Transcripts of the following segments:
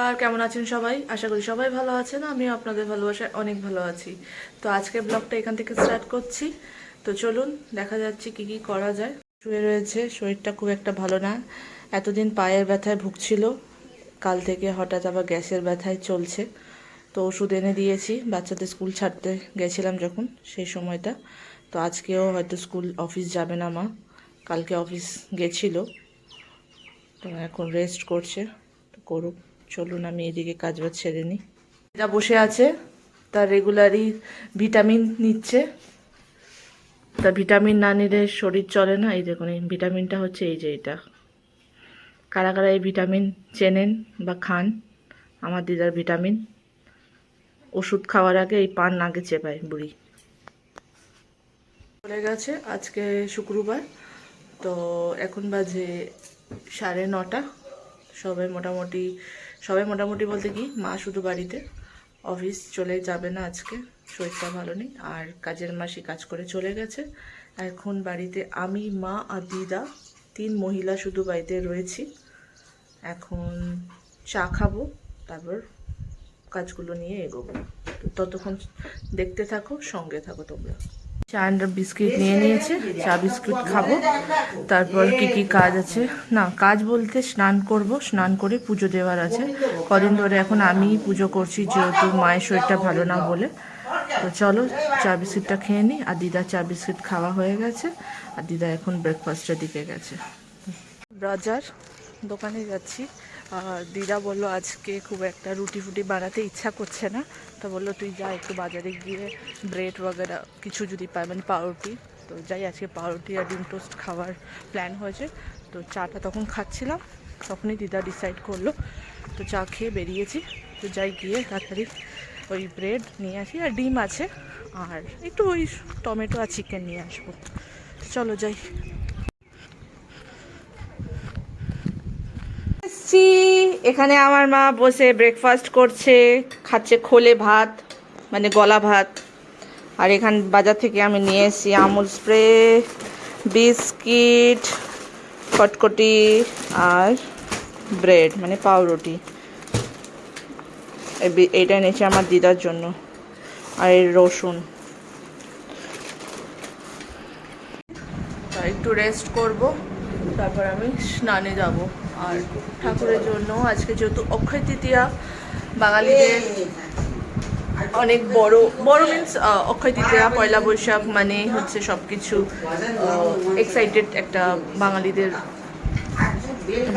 আর কেমন আছেন সবাই? আশা করি সবাই ভালো আছেন, আমিও আপনাদের ভালোবাসায় অনেক ভালো আছি। তো আজকে ব্লগটা এখান থেকে স্টার্ট করছি। তো চলুন, দেখা যাচ্ছে কি কি করা যায়। শুয়ে রয়েছে, শরীরটা খুব একটা ভালো না। এতদিন পায়ের ব্যথায় ভুগছিল, কাল থেকে হঠাৎ আবার গ্যাসের ব্যথায় চলছে। তো ওষুধ এনে দিয়েছি, বাচ্চাদের স্কুল ছাড়তে গেছিলাম যখন, সেই সময়টা। তো আজকেও হয়তো স্কুল অফিস যাবে না মা, কালকে অফিস গেছিল। তো এখন রেস্ট করছে, তো করুক। চলুন আমি এদিকে কাজ বাজ ছেড়ে নিই। যা বসে আছে, তার রেগুলারই ভিটামিন নিচ্ছে। তা ভিটামিন না নিলে শরীর চলে না? এই দেখুন, এই ভিটামিনটা হচ্ছে এই যে এটা। কারা কারা এই ভিটামিন চেনেন বা খান? আমার দিদার ভিটামিন ওষুধ খাওয়ার আগে এই পান আগে চেপায় বুড়ি। চলে গেছে, আজকে শুক্রবার। তো এখন বাজে সাড়ে নটা। সবাই মোটামুটি সবাই মোটামুটি বলতে কি, মা শুধু বাড়িতে, অফিস চলে যাবে না আজকে, শরীরটা ভালো নেই, আর কাজের মাসি কাজ করে চলে গেছে। এখন বাড়িতে আমি, মা আর দিদা, তিন মহিলা শুধু বাড়িতে রয়েছি। এখন চা খাব, তারপর কাজগুলো নিয়ে এগোবো। ততক্ষণ দেখতে থাকো, সঙ্গে থাকো তোমরা। চা আর বিস্কিট নিয়ে নিয়েছে। চা বিস্কিট খাব। তারপর কি কি কাজ আছে? না, কাজ বলতে স্নান করব। স্নান করে পুজো দেওয়ার আছে। কদিন ধরে এখন আমি পুজো করছি, যেহেতু মায়ের শরীরটা ভালো না বলে। তো চলো, চা বিস্কিটটা খেয়ে নিই আর দিদা চা বিস্কিট খাওয়া হয়ে গেছে। আর দিদা এখন ব্রেকফাস্টের দিকে গেছে। বাজার দোকানে যাচ্ছি। দিদা বলল, আজকে খুব একটা রুটি ফুটি বানাতে ইচ্ছা করছে না। তো বলল, তুই যা একটু বাজারে গিয়ে ব্রেড ওগেরা কিছু যদি পাই মানে পাউরুটি। তো যাই, আজকে পাউরুটি আর ডিম টোস্ট খাওয়ার প্ল্যান হয়েছে। তো চাটা তখন খাচ্ছিলাম, তখনই দিদা ডিসাইড করল, তো চা খেয়ে বেরিয়েছি। তো যাই, গিয়ে তাড়াতাড়ি ওই ব্রেড নিয়ে আসি, আর ডিম আছে, আর একটু ওই টমেটো আর চিকেন নিয়ে আসব। চলো যাই। এসছি এখানে আমার মা বসে ব্রেকফাস্ট করছে, খাচ্ছে খোলে ভাত মানে গলা ভাত। আর এখান বাজার থেকে আমি নিয়ে এসেছি আমুল স্প্রে বিস্কিট কটকটি আর ব্রেড মানে পাউরুটি। এই এইটা এনেছি আমার দিদার জন্য। আর এই রসুন। একটু রেস্ট করব। তারপর আমি স্নানে যাব। আর ঠাকুরের জন্য আজকে যেহেতু অক্ষয় তৃতীয়া, বাঙালিদের অনেক বড় বড় মিনস অক্ষয় তৃতীয়া, পয়লা বৈশাখ মানে হচ্ছে সব কিছু এক্সাইটেড একটা বাঙালিদের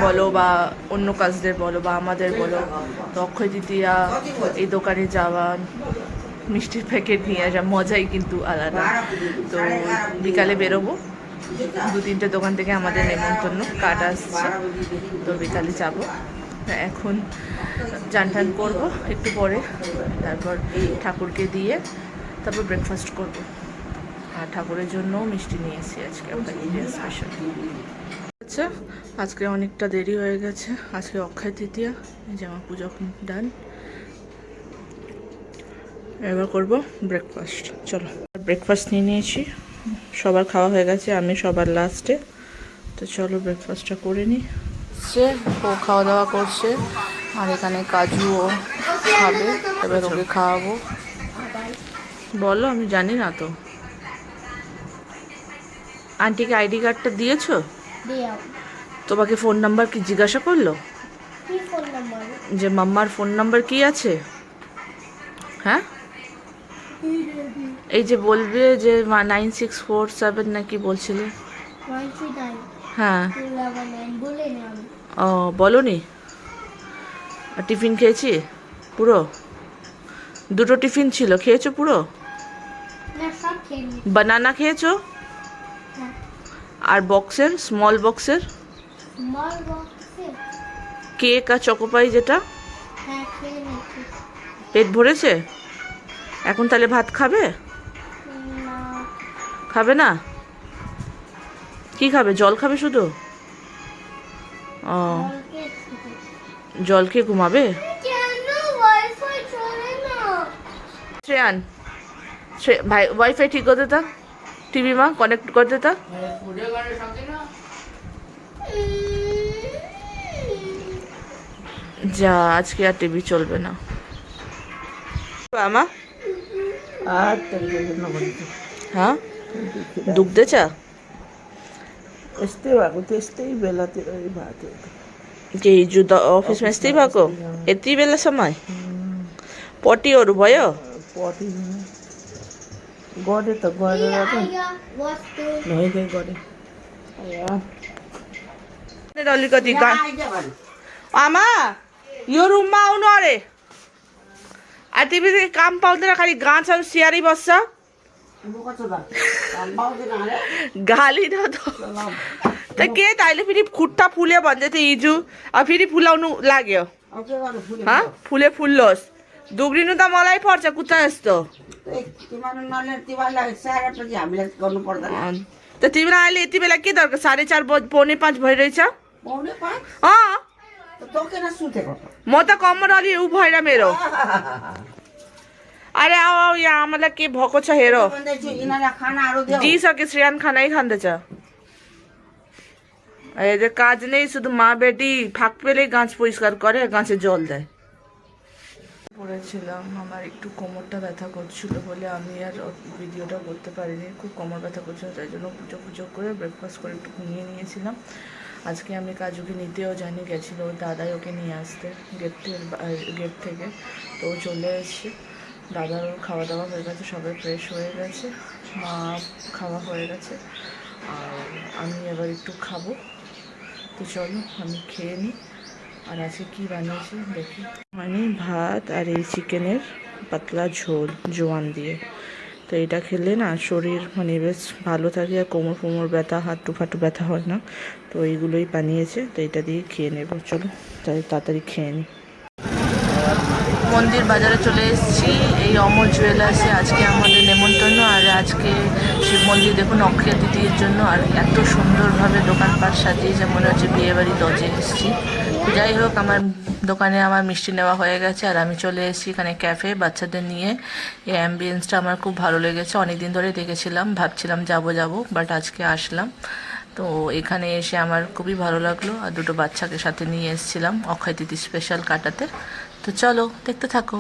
বলো বা অন্য কাজদের বলো বা আমাদের বলো। তো অক্ষয় তৃতীয়া, এই দোকানে যাওয়া, মিষ্টির প্যাকেট নিয়ে আসা, মজাই কিন্তু আলাদা। তো বিকালে বেরোবো। দু তিনটে দোকান থেকে আমাদের নেমন্তন্ন কার্ড আসছে। তো বিকালে যাব। এখন চান টান করব, একটু পরে তারপর ঠাকুরকে দিয়ে তারপর ব্রেকফাস্ট করব। আর ঠাকুরের জন্যও মিষ্টি নিয়ে এসেছি আজকে আমরা ইন্ডিয়ান স্পেশাল আচ্ছা আজকে অনেকটা দেরি হয়ে গেছে। আজকে অক্ষয় তৃতীয়া যে আমার পুজো ডান এবার করব ব্রেকফাস্ট চলো ব্রেকফাস্ট নিয়ে নিয়েছি। সবার খাওয়া হয়ে গেছে আমি সবার লাস্টে তো চলো ব্রেকফাস্টটা করে নিই সে ও খাওয়া দাওয়া করছে আর এখানে কাজুও খাবে এবার ওকে খাওয়াবো। বলো আমি জানি না তো। আন্টিকে আইডি কার্ডটা দিয়েছ? তোমাকে ফোন নাম্বার কি জিজ্ঞাসা করল? কি ফোন নাম্বার যে মাম্মার ফোন নাম্বার কি আছে? হ্যাঁ? এই যে বলবে যে নাইন সিক্স ফোর সেভেন নাকি বলছিলে? হ্যাঁ। ও বলো নি টিফিন খেয়েছি? পুরো? দুটো টিফিন ছিল। খেয়েছো পুরো? বানানা খেয়েছো? হ্যাঁ। আর বক্সের? স্মল বক্সের? কেক আর চকোপাই যেটা? হ্যাঁ পেট ভরেছে? এখন তাহলে ভাত খাবে? খাবে না? কি খাবে? জল খাবে শুধু? ও। জলকে ঘুমাবে? শ্রেয়ান, শ্রে- ভাই ওয়াইফাই ঠিক করতে তা। টিভি মা কানেক্ট করতে তা। যা, আজকে আর টিভি চলবে না। আমা दुख्दैछ यस्तै भएको बेलातिर भएको हिजो त अफिसमा यस्तै भएको यति बेलासम्म भयो पट्टी त गरेर अलिकति आमा यो रुममा आउनु अरे আর টিভি থেকে কাম পাউদের খালি গান চাল শিয়ারি বসা। গালি না তো। তা কে তাইলে ফিরি খুঁটটা ফুলে বঞ্জাতে ইজু? আর ফিরি ফুলাও নু লাগে। হ্যাঁ? ফুলে ফুললস। দুগরিনু তা মলাই ফরচা কুতা আসতো? তো তিমি আইলে এতি বেলা কি দরকার? সাড়ে চার পৌনে পাঁচ ভয় রয়েছে হ্যাঁ। पौने पाँच भइरहेछ पाउने पाँच अँ त किन सुतेको त म त कम्मर अलि उ भएर मेरो अरे आऊ आऊ यहाँ आमालाई के भएको छ हेर भन्दैछु यिनीहरूलाई खानाहरू देऊ दिइसके श्रेयान खानै खाँदैछ এই যে কাজ নেই শুধু মা বেটি ফাঁক পেলেই গাছ পরিষ্কার করে গাছে জল দেয় পড়েছিলাম আমার একটু কোমরটা ব্যথা করছিল বলে আমি আর ভিডিওটা করতে পারিনি খুব কোমর ব্যথা করছিল তাই জন্য পুজো পুজো করে ব্রেকফাস্ট করে একটু ঘুমিয়ে নিয়েছিলাম আজকে আমি কাজুকে নিতেও জানি গেছিল দাদাই ওকে নিয়ে আসতে গেটের গেট থেকে। তো চলে এসছে। দাদার খাওয়া দাওয়া হয়ে গেছে, সবাই ফ্রেশ হয়ে গেছে, মা খাওয়া হয়ে গেছে। আর আমি এবার একটু খাব। তো চলো, আমি খেয়ে নিই। আর আজকে কী বানিয়েছি দেখি। মানে ভাত আর এই চিকেনের পাতলা ঝোল, জোয়ান দিয়ে। তো এটা খেলে না শরীর মানে বেশ ভালো থাকে আর কোমর ফোমর ব্যথা হাঁটু ফাটু ব্যথা হয় না। তো এইগুলোই বানিয়েছে, তো এটা দিয়ে খেয়ে নেব। চলো তাই তাড়াতাড়ি খেয়ে নিই মন্দির বাজারে চলে এসেছি। এই অমর জুয়েলার্সে আজকে আমাদের নেমন্তন্ন, আর আজকে শিব মন্দির দেখুন অক্ষয় তৃতীয়ের জন্য, আর এত সুন্দরভাবে দোকানপাট সাজিয়ে যেমন হচ্ছে বিয়েবাড়ি দজে এসেছি। যাই হোক আমার দোকানে আমার মিষ্টি নেওয়া হয়ে গেছে আর আমি চলে এসেছি এখানে ক্যাফে বাচ্চাদের নিয়ে। এই অ্যাম্বিয়েন্সটা আমার খুব ভালো লেগেছে। অনেক দিন ধরে দেখেছিলাম, ভাবছিলাম যাব যাব বাট আজকে আসলাম। তো এখানে এসে আমার খুবই ভালো লাগল আর দুটো বাচ্চাকে সাথে নিয়ে এসেছিলাম, অক্ষয় তিথি স্পেশাল কাটাতে। তো চলো, দেখতে থাকো।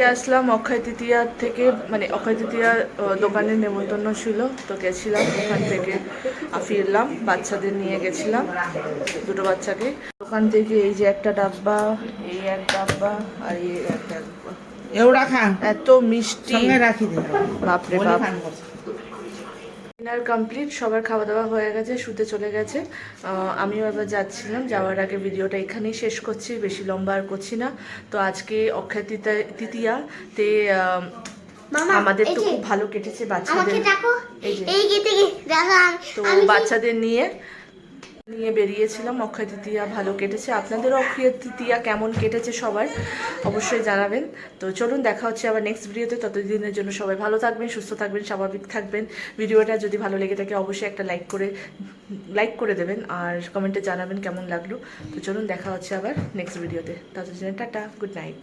বেরিয়ে আসলাম অক্ষয় তৃতীয়ার থেকে মানে অক্ষয় তৃতীয়া দোকানের নেমন্তন্ন ছিল তো গেছিলাম ওখান থেকে ফিরলাম বাচ্চাদের নিয়ে গেছিলাম দুটো বাচ্চাকে। ওখান থেকে এই যে একটা ডাব্বা এই এক ডাব্বা আর এই এক ডাব্বা। এত মিষ্টি। রাখি বাপরে বাপ। ডিনার কমপ্লিট সবার খাওয়া দাওয়া হয়ে গেছে শুতে চলে গেছে। আমিও এবার যাচ্ছিলাম যাওয়ার আগে ভিডিওটা এখানেই শেষ করছি বেশি লম্বা আর করছি না। তো আজকে অক্ষয় তৃতীয়া- তে আমাদের তো খুব ভালো কেটেছে বাচ্চাদের। এই যে। তো বাচ্চাদের নিয়ে নিয়ে বেরিয়েছিলাম। অক্ষয় তৃতীয়া ভালো কেটেছে। আপনাদেরও অক্ষয় তৃতীয়া কেমন কেটেছে সবার অবশ্যই জানাবেন। তো চলুন, দেখা হচ্ছে আবার নেক্সট ভিডিওতে ততদিনের জন্য সবাই ভালো থাকবেন, সুস্থ থাকবেন, স্বাভাবিক থাকবেন। ভিডিওটা যদি ভালো লেগে থাকে, অবশ্যই একটা লাইক করে লাইক করে দেবেন আর কমেন্টে জানাবেন কেমন লাগল। তো চলুন, দেখা হচ্ছে আবার নেক্সট ভিডিওতে ততদিনের টাটা গুড নাইট